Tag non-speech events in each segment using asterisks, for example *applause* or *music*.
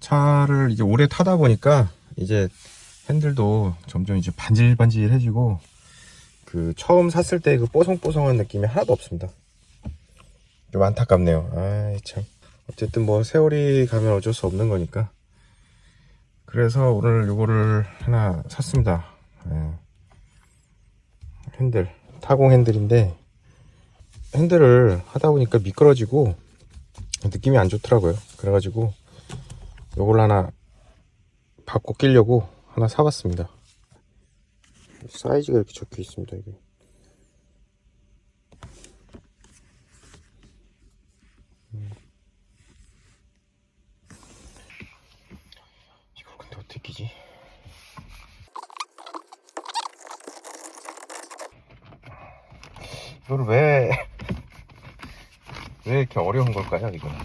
차를 이제 오래 타다 보니까 이제 핸들도 점점 이제 반질반질해지고 그 처음 샀을 때 그 뽀송뽀송한 느낌이 하나도 없습니다. 좀 안타깝네요. 아이 참. 어쨌든 뭐 세월이 가면 어쩔 수 없는 거니까. 그래서 오늘 요거를 하나 샀습니다. 예. 핸들 타공 핸들인데 핸들을 하다 보니까 미끄러지고 느낌이 안 좋더라고요. 그래가지고 요걸 하나 바꿔 끼려고 하나 사봤습니다. 사이즈가 이렇게 적혀 있습니다. 이게. 음. 근데 어떻게 끼지? 이걸 왜, *laughs* 왜 이렇게 어려운 걸까요, 이거는?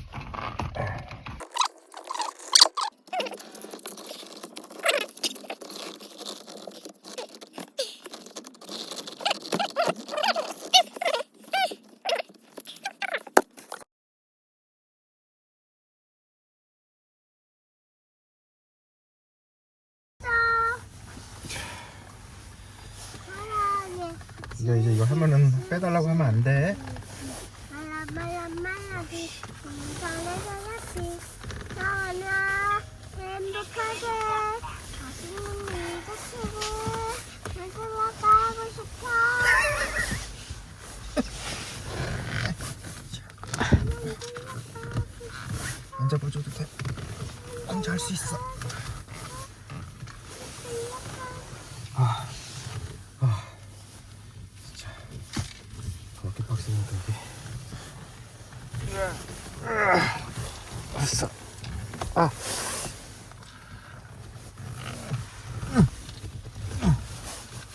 이제 이제 이거 하면은 빼달라고 하면 안 돼. 앉아봐줘도 돼. 앉아 할수 있어. 아, 아, 진짜 그렇게 빡셉니까 이게? 왔어. 아.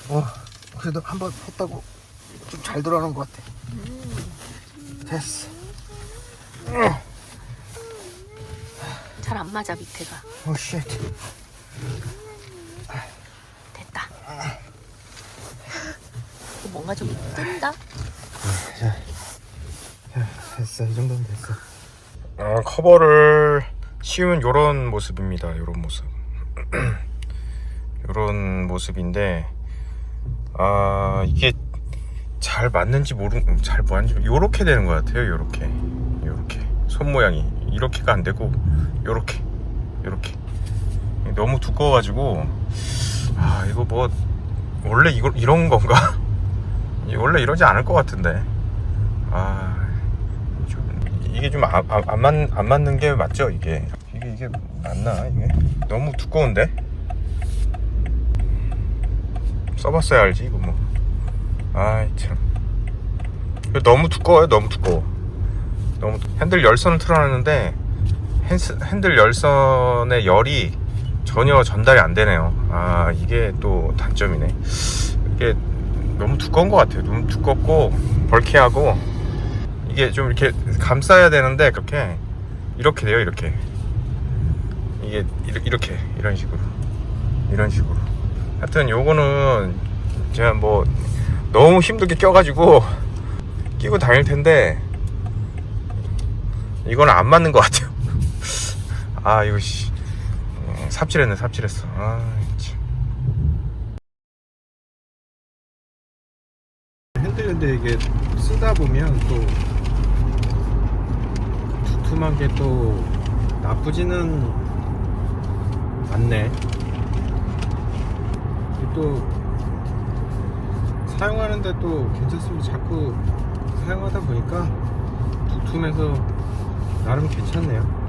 어, 그래도 한 번 했다고 좀 잘 돌아가는 것 같아. 됐어. 잘 안 맞아 밑에가 오 쉣. 됐다 뭔가 좀 뜬다 됐어 이 정도면 됐어. 어, 커버를 씌운 요런 모습입니다 요런 모습. *clears throat* 요런 모습인데 아 이게 잘 맞는지 모르 잘 맞는지 요렇게 되는 것 같아요 요렇게. 요렇게. 손 모양이. 이렇게가 안 되고 요렇게. 요렇게. 너무 두꺼워가지고 아 이거 뭐 원래 이거 이런 건가? *laughs* 원래 이러지 않을 것 같은데. 아 좀, 이게 좀 안 안 맞, 안 맞는 게 맞죠 이게? 이게 이게 맞나 이게? 너무 두꺼운데? 써봤어야 알지 이거 뭐. 아이 참. 너무 두꺼워요 너무 두꺼워. 너무 두- 핸들 열선을 틀어놨는데 핸스, 핸들 열선의 열이 전혀 전달이 안 되네요. 아 이게 또 단점이네. 이게 너무 두꺼운 것 같아요. 너무 두껍고 벌케하고 이게 좀 이렇게 감싸야 되는데 그렇게 이렇게 돼요 이렇게. 이게 이렇게 이런 식으로. 이런 식으로. 하여튼 요거는 제가 뭐 너무 힘들게 껴가지고 끼고 다닐 텐데 이거는 안 맞는 것 같아요. *laughs* 아 이거 씨. 음, 삽질했네 삽질했어. 아 참. 핸들인데 이게 쓰다 보면 또 두툼한 게 또 나쁘지는 않네. 또 사용하는데 또 괜찮습니다. 자꾸 사용하다 보니까 두툼해서 나름 괜찮네요.